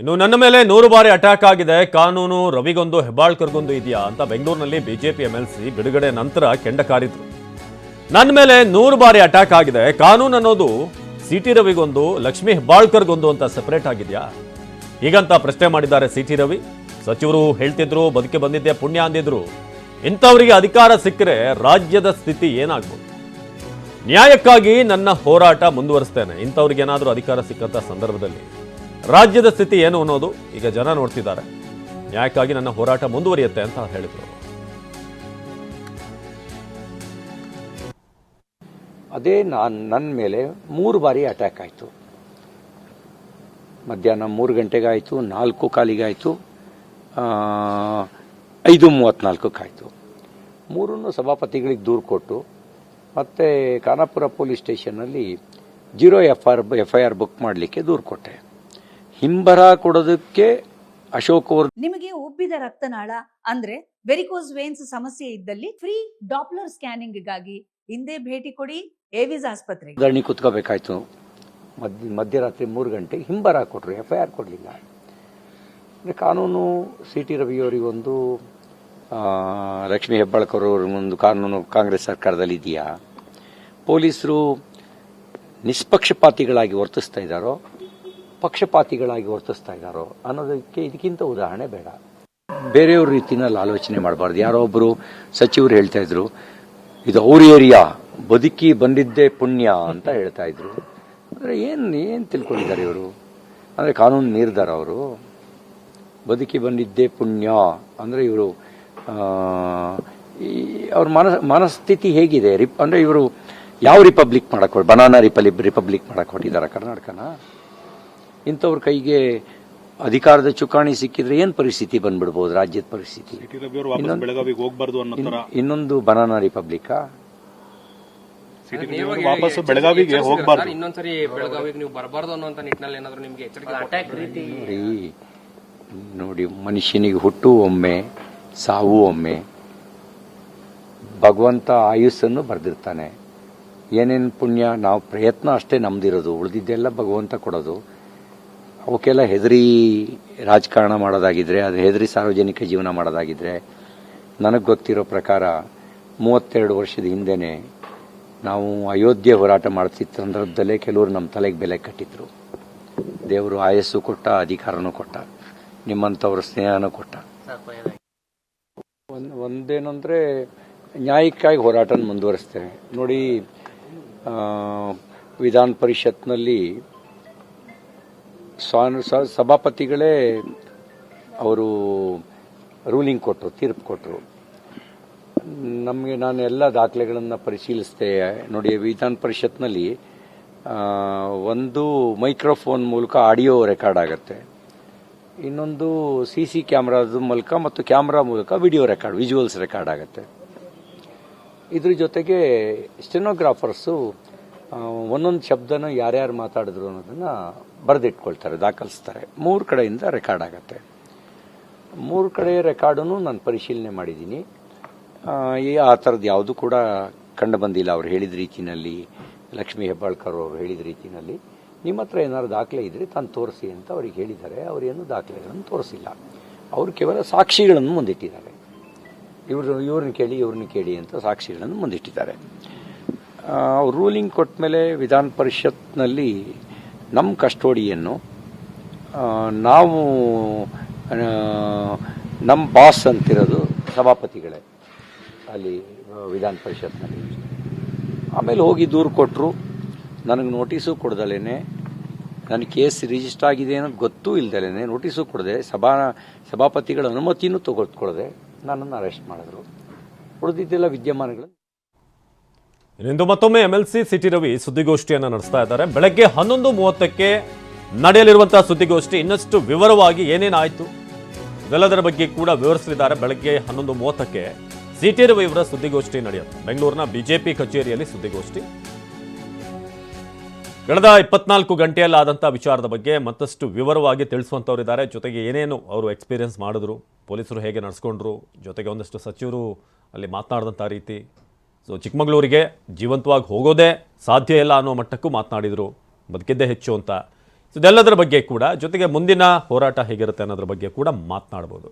ಇನ್ನು ನನ್ನ ಮೇಲೆ ನೂರು ಬಾರಿ ಅಟ್ಯಾಕ್ ಆಗಿದೆ. ಕಾನೂನು ರವಿಗೊಂದು, ಹೆಬ್ಬಾಳ್ಕರ್ಗೊಂದು ಇದೆಯಾ ಅಂತ ಬೆಂಗಳೂರಿನಲ್ಲಿ ಬಿಜೆಪಿ ಎಂಎಲ್ಸಿ ಬಿಡುಗಡೆ ನಂತರ ಕೆಂಡ ಕಾರಿದ್ರು ನನ್ನ ಮೇಲೆ ನೂರು ಬಾರಿ ಅಟ್ಯಾಕ್ ಆಗಿದೆ. ಕಾನೂನು ಅನ್ನೋದು ಸಿ ಟಿ ರವಿಗೊಂದು, ಲಕ್ಷ್ಮಿ ಹೆಬ್ಬಾಳ್ಕರ್ಗೊಂದು ಅಂತ ಸೆಪರೇಟ್ ಆಗಿದೆಯಾ? ಹೀಗಂತ ಪ್ರಶ್ನೆ ಮಾಡಿದ್ದಾರೆ ಸಿ ಟಿ ರವಿ. ಸಚಿವರು ಹೇಳ್ತಿದ್ರು, ಬದುಕೆ ಬಂದಿದ್ದೆ, ಪುಣ್ಯ ಅಂದಿದ್ರು. ಇಂಥವರಿಗೆ ಅಧಿಕಾರ ಸಿಕ್ಕರೆ ರಾಜ್ಯದ ಸ್ಥಿತಿ ಏನಾಗ್ಬೋದು? ನ್ಯಾಯಕ್ಕಾಗಿ ನನ್ನ ಹೋರಾಟ ಮುಂದುವರಿಸ್ತೇನೆ. ಇಂಥವ್ರಿಗೆ ಏನಾದರೂ ಅಧಿಕಾರ ಸಿಕ್ಕಂಥ ಸಂದರ್ಭದಲ್ಲಿ. ರಾಜ್ಯದ ಸ್ಥಿತಿ ಏನು ಅನ್ನೋದು ಈಗ ಜನ ನೋಡ್ತಿದ್ದಾರೆ. ನ್ಯಾಯಕ್ಕಾಗಿ ನನ್ನ ಹೋರಾಟ ಮುಂದುವರಿಯುತ್ತೆ ಅಂತ ಹೇಳಿದ್ರು. ಅದೇ ನಾನು ನನ್ನ ಮೇಲೆ ಮೂರು ಬಾರಿ ಅಟ್ಯಾಕ್ ಆಯಿತು. ಮಧ್ಯಾಹ್ನ ಮೂರು ಗಂಟೆಗಾಯಿತು, ನಾಲ್ಕು ಕಾಲಿಗಾಯಿತು ಐದು ಮೂವತ್ತ್ನಾಲ್ಕಕ್ಕಾಯಿತು ಮೂರನ್ನು ಸಭಾಪತಿಗಳಿಗೆ ದೂರು ಕೊಟ್ಟು, ಮತ್ತು Khanapur police ಸ್ಟೇಷನ್ನಲ್ಲಿ zero F R, F I R book ಮಾಡಲಿಕ್ಕೆ ದೂರು ಕೊಟ್ಟೆ. ಹಿಂಬರ ಕೊಡೋದಕ್ಕೆ ಅಶೋಕ್ ಅವರು ನಿಮಗೆ ಉಬ್ಬಿದ ರಕ್ತನಾಳ ಅಂದ್ರೆ ವೆರಿಕೋಸ್ ವೇನ್ಸ್ ಸಮಸ್ಯೆ ಇದ್ದಲ್ಲಿ ಫ್ರೀ ಡಾಪ್ಲರ್ ಸ್ಕ್ಯಾನಿಂಗ್ಗಾಗಿ ಹಿಂದೆ ಭೇಟಿ ಕೊಡಿ ಎವಿಸ್ ಆಸ್ಪತ್ರೆ ಧರಣಿ ಕುತ್ಕೋಬೇಕಾಯ್ತು. ಮಧ್ಯ ಮಧ್ಯರಾತ್ರಿ ಮೂರು ಗಂಟೆಗೆ ಹಿಂಬರ ಕೊಟ್ಟರು ಎಫ್ ಐ ಆರ್ ಕೊಡಲಿಲ್ಲ. ಅಂದರೆ ಕಾನೂನು ಸಿ ಟಿ ರವಿಯವರಿಗೊಂದು ಲಕ್ಷ್ಮೀ ಹೆಬ್ಬಾಳ್ಕರ್ ಒಂದು ಕಾನೂನು ಕಾಂಗ್ರೆಸ್ ಸರ್ಕಾರದಲ್ಲಿ ಇದೆಯಾ? ಪೊಲೀಸರು ನಿಷ್ಪಕ್ಷಪಾತಿಗಳಾಗಿ ವರ್ತಿಸ್ತಾ ಇದ್ದಾರೋ? ಪಕ್ಷಪಾತಿಗಳಾಗಿ ವರ್ತಿಸ್ತಾ ಇದ್ದಾರೋ ಅನ್ನೋದಕ್ಕೆ ಇದಕ್ಕಿಂತ ಉದಾಹರಣೆ ಬೇಡ. ಬೇರೆಯವ್ರ ರೀತಿನಲ್ಲಿ ಆಲೋಚನೆ ಮಾಡಬಾರ್ದು. ಯಾರೋ ಒಬ್ಬರು ಸಚಿವರು ಹೇಳ್ತಾ ಇದ್ರು, ಇದು ಅವ್ರ ಏರಿಯಾ ಬದುಕಿ ಬಂದಿದ್ದೇ ಪುಣ್ಯ ಅಂತ ಹೇಳ್ತಾ ಇದ್ರು. ಅಂದ್ರೆ ಏನ್ ಏನ್ ತಿಳ್ಕೊಂಡಿದ್ದಾರೆ ಇವರು? ಅಂದ್ರೆ ಕಾನೂನು ಮೀರಿದಾರ ಅವರು? ಬದುಕಿ ಬಂದಿದ್ದೇ ಪುಣ್ಯ. ಅಂದ್ರೆ ಇವರು ಅವ್ರ ಮನಸ್ ಮನಸ್ಥಿತಿ ಹೇಗಿದೆ? ರಿಪ್, ಅಂದ್ರೆ ಇವರು ಯಾವ ರಿಪಬ್ಲಿಕ್ ಮಾಡಕ್ ಬನಾನಾ ರಿಪಬ್ಲಿಕ್ ರಿಪಬ್ಲಿಕ್ ಮಾಡಕ್ ಹೊಟ್ಟಿದ್ದಾರೆ ಕರ್ನಾಟಕನ? ಇಂಥವ್ರ ಕೈಗೆ ಅಧಿಕಾರದ ಚುಕ್ಕಾಣಿ ಸಿಕ್ಕಿದ್ರೆ ಏನ್ ಪರಿಸ್ಥಿತಿ ಬಂದ್ಬಿಡ್ಬೋದು ರಾಜ್ಯದ ಪರಿಸ್ಥಿತಿ? ಬೆಳಗಾವಿಗೆ ಹೋಗ್ಬಾರ್ದು ಅನ್ನೋ ತರ. ಇನ್ನೊಂದು ಬನಾನಾ ರಿಪಬ್ಲಿಕ್? ವಾಪಸ್ ಬೆಳಗಾವಿಗೆ ಹೋಗ್ಬಾರ್ದು. ಇನ್ನೊಂದ್ಸರಿ ಬೆಳಗಾವಿಗೆ ನೀವು ಬರಬಾರ್ದು ಅನ್ನುವಂತ ನಿಟ್ಟಿನಲ್ಲಿ ಏನಾದ್ರು ನಿಮ್ಗೆ ಎಚ್ಚರಿಕೆ ಅಟ್ಯಾಕ್ ರೀತಿ. ನೋಡಿ ನೋಡಿ ಮನುಷ್ಯನಿಗೆ ಹುಟ್ಟು ಒಮ್ಮೆ ಸಾವು ಒಮ್ಮೆ ಭಗವಂತ ಆಯುಸ್ಸನ್ನು ಬರೆದಿರ್ತಾನೆ. ಏನೇನು ಪುಣ್ಯ ನಾವು ಪ್ರಯತ್ನ ಅಷ್ಟೇ ನಮ್ದಿರೋದು ಉಳಿದಿದ್ದೆಲ್ಲ ಭಗವಂತ ಕೊಡೋದು. ಅವಕ್ಕೆಲ್ಲ ಹೆದರಿ ರಾಜಕಾರಣ ಮಾಡೋದಾಗಿದ್ರೆ, ಅದು ಹೆದರಿ ಸಾರ್ವಜನಿಕ ಜೀವನ ಮಾಡೋದಾಗಿದ್ರೆ, ನನಗೆ ಗೊತ್ತಿರೋ ಪ್ರಕಾರ ಮೂವತ್ತೆರಡು ವರ್ಷದ ಹಿಂದೆನೆ ನಾವು ಅಯೋಧ್ಯೆ ಹೋರಾಟ ಮಾಡ್ತಿದ್ದ ಸಂದರ್ಭದಲ್ಲೇ ಕೆಲವರು ನಮ್ಮ ತಲೆಗೆ ಬೆಲೆ ಕಟ್ಟಿದ್ರು. ದೇವರು ಆಯಸ್ಸು ಕೊಟ್ಟ, ಅಧಿಕಾರನೂ ಕೊಟ್ಟ, ನಿಮ್ಮಂಥವ್ರ ಸ್ನೇಹನೂ ಕೊಟ್ಟ. ಒಂದು, ಒಂದೇನಂದ್ರೆ ನ್ಯಾಯಕ್ಕಾಗಿ ಹೋರಾಟನ ಮುಂದುವರಿಸ್ತೇವೆ. ನೋಡಿ ವಿಧಾನ ಪರಿಷತ್ನಲ್ಲಿ ಸಭಾಪತಿಗಳೇ ಅವರು ರೂಲಿಂಗ್ ಕೊಟ್ಟರು ತೀರ್ಪು ಕೊಟ್ಟರು ನಮಗೆ ನಾನು ಎಲ್ಲ ದಾಖಲೆಗಳನ್ನು ಪರಿಶೀಲಿಸಿದೆ. ನೋಡಿ, ವಿಧಾನ ಪರಿಷತ್ನಲ್ಲಿ ಒಂದು ಮೈಕ್ರೋಫೋನ್ ಮೂಲಕ ಆಡಿಯೋ ರೆಕಾರ್ಡ್ ಆಗುತ್ತೆ. ಇನ್ನೊಂದು ಸಿ ಸಿ ಕ್ಯಾಮ್ರಾದ ಮೂಲಕ ಮತ್ತು ಕ್ಯಾಮ್ರಾ ಮೂಲಕ ವಿಡಿಯೋ ರೆಕಾರ್ಡ್, ವಿಜುವಲ್ಸ್ ರೆಕಾರ್ಡ್ ಆಗುತ್ತೆ. ಇದ್ರ ಜೊತೆಗೆ ಸ್ಟೆನೋಗ್ರಾಫರ್ಸು ಒಂದೊಂದು ಶಬ್ದನ ಯಾರ್ಯಾರು ಮಾತಾಡಿದ್ರು ಅನ್ನೋದನ್ನ ಬರೆದಿಟ್ಕೊಳ್ತಾರೆ ದಾಖಲಿಸ್ತಾರೆ. ಮೂರು ಕಡೆಯಿಂದ ರೆಕಾರ್ಡ್ ಆಗುತ್ತೆ. ಮೂರು ಕಡೆ ರೆಕಾರ್ಡನ್ನು ನಾನು ಪರಿಶೀಲನೆ ಮಾಡಿದ್ದೀನಿ. ಆ, ಥರದ್ದು ಯಾವುದು ಕೂಡ ಕಂಡು ಬಂದಿಲ್ಲ. ಅವ್ರು ಹೇಳಿದ ರೀತಿಯಲ್ಲಿ ಲಕ್ಷ್ಮೀ ಹೆಬ್ಬಾಳ್ಕರ್ ಅವರು ಹೇಳಿದ ರೀತಿಯಲ್ಲಿ ನಿಮ್ಮ ಹತ್ರ ಏನಾದ್ರು ದಾಖಲೆ ಇದ್ದರೆ ತಾನು ತೋರಿಸಿ ಅಂತ ಅವ್ರಿಗೆ ಹೇಳಿದ್ದಾರೆ. ಅವರೇನು ದಾಖಲೆಗಳನ್ನು ತೋರಿಸಿಲ್ಲ. ಅವರು ಕೇವಲ ಸಾಕ್ಷಿಗಳನ್ನು ಮುಂದಿಟ್ಟಿದ್ದಾರೆ. ಇವರು ಇವ್ರನ್ನ ಕೇಳಿ ಇವ್ರನ್ನ ಕೇಳಿ ಅಂತ ಸಾಕ್ಷಿಗಳನ್ನು ಮುಂದಿಟ್ಟಿದ್ದಾರೆ. ಅವ್ರು ರೂಲಿಂಗ್ ಕೊಟ್ಟ ಮೇಲೆ ವಿಧಾನ ಪರಿಷತ್ನಲ್ಲಿ ನಮ್ಮ ಕಸ್ಟೋಡಿಯನ್ನು ನಾವು ನಮ್ಮ ಬಾಸ್ ಅಂತಿರೋದು ಸಭಾಪತಿಗಳೇ ಅಲ್ಲಿ ವಿಧಾನ ಪರಿಷತ್ನಲ್ಲಿ. ಆಮೇಲೆ ಹೋಗಿ ದೂರು ಕೊಟ್ಟರು ನನಗೆ ನೋಟಿಸು ಕೊಡ್ದಲೇ ನನ್ನ ಕೇಸ್ ರಿಜಿಸ್ಟರ್ ಆಗಿದೆ ಅನ್ನೋದು ಗೊತ್ತೂ ಇಲ್ದಲೇ ನೋಟಿಸು ಕೊಡದೆ, ಸಭಾ, ಸಭಾಪತಿಗಳ ಅನುಮತಿನೂ ತಗೊಳ್ಕೊಳ್ಳದೆ ನನ್ನನ್ನು ಅರೆಸ್ಟ್ ಮಾಡಿದ್ರು. ಉಳಿದಿದ್ದೆಲ್ಲ ವಿದ್ಯಮಾನಗಳು ಇಂದು ಮತ್ತೊಮ್ಮೆ M L C C T Ravi ಸುದ್ದಿಗೋಷ್ಠಿಯನ್ನು ನಡೆಸ್ತಾ ಇದ್ದಾರೆ. ಬೆಳಗ್ಗೆ ಹನ್ನೊಂದು ಮೂವತ್ತಕ್ಕೆ ನಡೆಯಲಿರುವಂತಹ ಸುದ್ದಿಗೋಷ್ಠಿ ಇನ್ನಷ್ಟು ವಿವರವಾಗಿ ಏನೇನಾಯಿತು ಇದೆಲ್ಲದರ ಬಗ್ಗೆ ಕೂಡ ವಿವರಿಸಲಿದ್ದಾರೆ. ಬೆಳಗ್ಗೆ ಹನ್ನೊಂದು ಮೂವತ್ತಕ್ಕೆ ಸಿಟಿ ರವಿ ಇವರ ಸುದ್ದಿಗೋಷ್ಠಿ ನಡೆಯುತ್ತೆ. ಬೆಂಗಳೂರಿನ ಬಿಜೆಪಿ ಕಚೇರಿಯಲ್ಲಿ ಸುದ್ದಿಗೋಷ್ಠಿ. ಕಳೆದ ಇಪ್ಪತ್ನಾಲ್ಕು ಗಂಟೆಯಲ್ಲಾದಂಥ ವಿಚಾರದ ಬಗ್ಗೆ ಮತ್ತಷ್ಟು ವಿವರವಾಗಿ ತಿಳಿಸುವಂಥವ್ರಿದ್ದಾರೆ ಜೊತೆಗೆ ಏನೇನು ಅವರು ಎಕ್ಸ್ಪೀರಿಯನ್ಸ್ ಮಾಡಿದ್ರು, ಪೊಲೀಸರು ಹೇಗೆ ನಡೆಸ್ಕೊಂಡ್ರು, ಜೊತೆಗೆ ಒಂದಷ್ಟು ಸಚಿವರು ಅಲ್ಲಿ ಮಾತನಾಡಿದಂಥ ರೀತಿ ಸೊ ಚಿಕ್ಕಮಗಳೂರಿಗೆ ಜೀವಂತವಾಗಿ ಹೋಗೋದೇ ಸಾಧ್ಯ ಇಲ್ಲ ಅನ್ನೋ ಮಟ್ಟಕ್ಕೂ ಮಾತನಾಡಿದರು. ಬದುಕಿದ್ದೇ ಹೆಚ್ಚು ಅಂತ. ಇದೆಲ್ಲದರ ಬಗ್ಗೆ ಕೂಡ ಜೊತೆಗೆ ಮುಂದಿನ ಹೋರಾಟ ಹೇಗಿರುತ್ತೆ ಅನ್ನೋದ್ರ ಬಗ್ಗೆ ಕೂಡ ಮಾತನಾಡ್ಬೋದು.